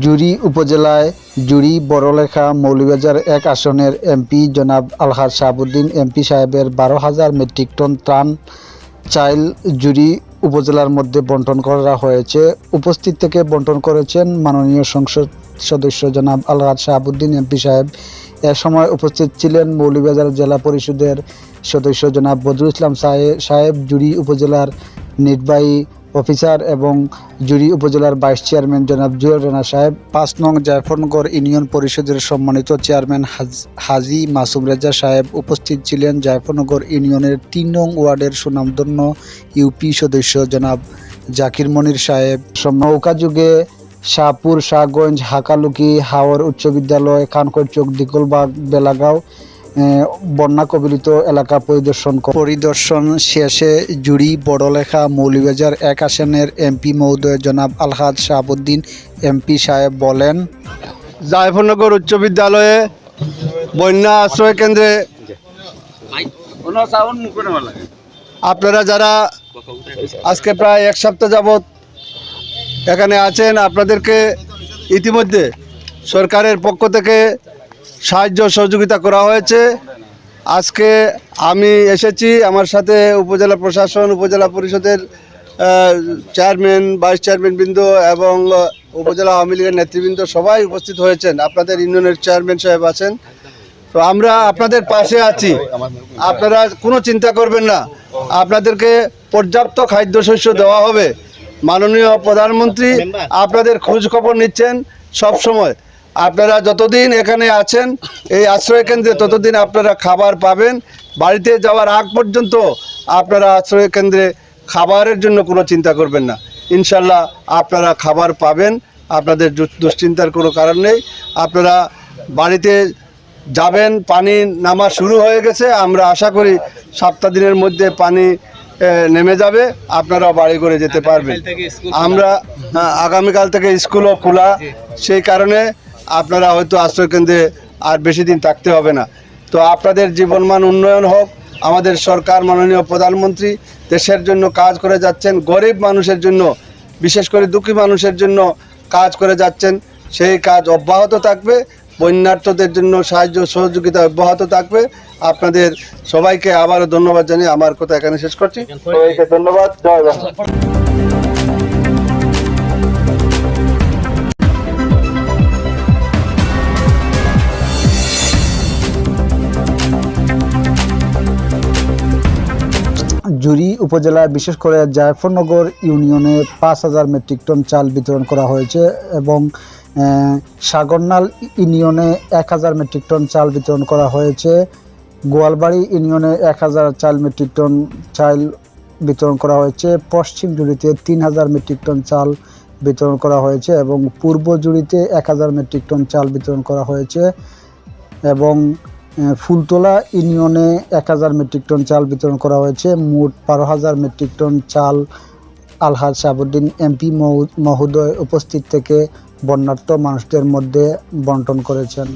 জুরি উপজেলায় জুরি বড়লেখা মৌলভীবাজার এক আসনের এমপি জনাব আলহাজ শাহাবুদ্দিন এমপি সাহেবের বারো হাজার মেট্রিক টন ত্রাণ চাইল জুরি উপজেলার মধ্যে বন্টন করা হয়েছে। উপস্থিত থেকে বন্টন করেছেন মাননীয় সংসদ সদস্য জনাব আলহাজ শাহাবুদ্দিন এমপি সাহেব। এ সময় উপস্থিত ছিলেন মৌলভীবাজার জেলা পরিষদের সদস্য জনাব বদরুল ইসলাম সাহে- সাহেব জুরি উপজেলার নির্বাহী অফিসার এবং জুরি উপজেলার ভাইস চেয়ারম্যান জনাব জুয়েল রানা সাহেব, পাঁচ নং জায়ফরনগর ইউনিয়ন পরিষদের সম্মানিত চেয়ারম্যান হাজ- মাসুম রেজা সাহেব উপস্থিত ছিলেন জায়ফরনগর ইউনিয়নের তিন নং ওয়ার্ডের সুনামধন্য ইউপি সদস্য জনাব জাকির মনির সাহেব। নৌকা যুগে শাহপুর, শাহগঞ্জ, হাকালুকি, হাওর উচ্চ বিদ্যালয় খানকর চোক দিকলবাগ বেলাগাঁও বন্যা কবলিত এলাকা পরিদর্শন পরিদর্শন শেষে জুড়ি বড়লেখা মৌলভীবাজার এক আসনের এমপি মহোদয় জনাব আলহাদ শাহাবুদ্দিন এমপি সাহেব বলেন জায়ফরনগর উচ্চ বিদ্যালয়ে বন্যা আশ্রয় কেন্দ্রে আপনারা যারা আজকে প্রায় এক সপ্তাহ যাবৎ এখানে আছেন, আপনাদেরকে ইতিমধ্যে সরকারের পক্ষ থেকে সাহায্য সহযোগিতা করা হয়েছে। আজকে আমি এসেছি আমার সাথে উপজেলা প্রশাসন, উপজেলা পরিষদের চেয়ারম্যান ভাইস চেয়ারম্যান বৃন্দ এবং উপজেলা আওয়ামী লীগের নেতৃবৃন্দ সবাই উপস্থিত হয়েছেন। আপনাদের ইউনিয়নের চেয়ারম্যান সাহেব আছেন। তো আমরা আপনাদের পাশে আছি। আপনারা কোনো চিন্তা করবেন না। আপনাদেরকে পর্যাপ্ত খাদ্যশস্য দেওয়া হবে। মাননীয় প্রধানমন্ত্রী আপনাদের খোঁজ খবর নিচ্ছেন সব সময় আপনারা যতদিন এখানে আছেন এই আশ্রয় কেন্দ্রে ততদিন আপনারা খাবার পাবেন। বাড়িতে যাওয়ার আগ পর্যন্ত আপনারা আশ্রয় কেন্দ্রে খাবারের জন্য কোনো চিন্তা করবেন না। ইনশাল্লাহ আপনারা খাবার পাবেন আপনাদের দুশ্চিন্তার কোনো কারণ নেই। আপনারা বাড়িতে যাবেন পানি নামা শুরু হয়ে গেছে আমরা আশা করি সপ্তাহ দিনের মধ্যে পানি নেমে যাবে আপনারা বাড়ি করে যেতে পারবেন। আমরা আগামীকাল থেকে স্কুলও খোলা। সেই কারণে আপনারা হয়তো আশ্রয়কেন্দ্রে আর বেশি দিন থাকতে হবে না। তো আপনাদের জীবনমান উন্নয়ন হোক, আমাদের সরকার, মাননীয় প্রধানমন্ত্রী দেশের জন্য কাজ করে যাচ্ছেন, গরিব মানুষের জন্য, বিশেষ করে দুঃখী মানুষের জন্য কাজ করে যাচ্ছেন, সেই কাজ অব্যাহত থাকবে, বন্যার্থদের জন্য সাহায্য সহযোগিতা অব্যাহত থাকবে। আপনাদের সবাইকে আবারও ধন্যবাদ জানিয়ে আমার কথা এখানে শেষ করছি। সবাইকে ধন্যবাদ, জয় বাংলা। উপজেলায় বিশেষ করে জায়ফরনগর ইউনিয়নে পাঁচ হাজার মেট্রিক টন চাল বিতরণ করা হয়েছে এবং সাগরনাল ইউনিয়নে এক হাজার মেট্রিক টন চাল বিতরণ করা হয়েছে। গোয়ালবাড়ি ইউনিয়নে এক হাজার চাল মেট্রিক টন চাল বিতরণ করা হয়েছে। পশ্চিম জুড়িতে তিন হাজার মেট্রিক টন চাল বিতরণ করা হয়েছে এবং পূর্ব জুড়িতে এক হাজার মেট্রিক টন চাল বিতরণ করা হয়েছে এবং ফুলতলা ইউনিয়নে এক হাজার মেট্রিক টন চাল বিতরণ করা হয়েছে। মোট বারো হাজার মেট্রিক টন চাল আলহাজ শাহাবুদ্দিন এমপি মহোদয় উপস্থিত থেকে বন্যার্থ মানুষদের মধ্যে বন্টন করেছেন।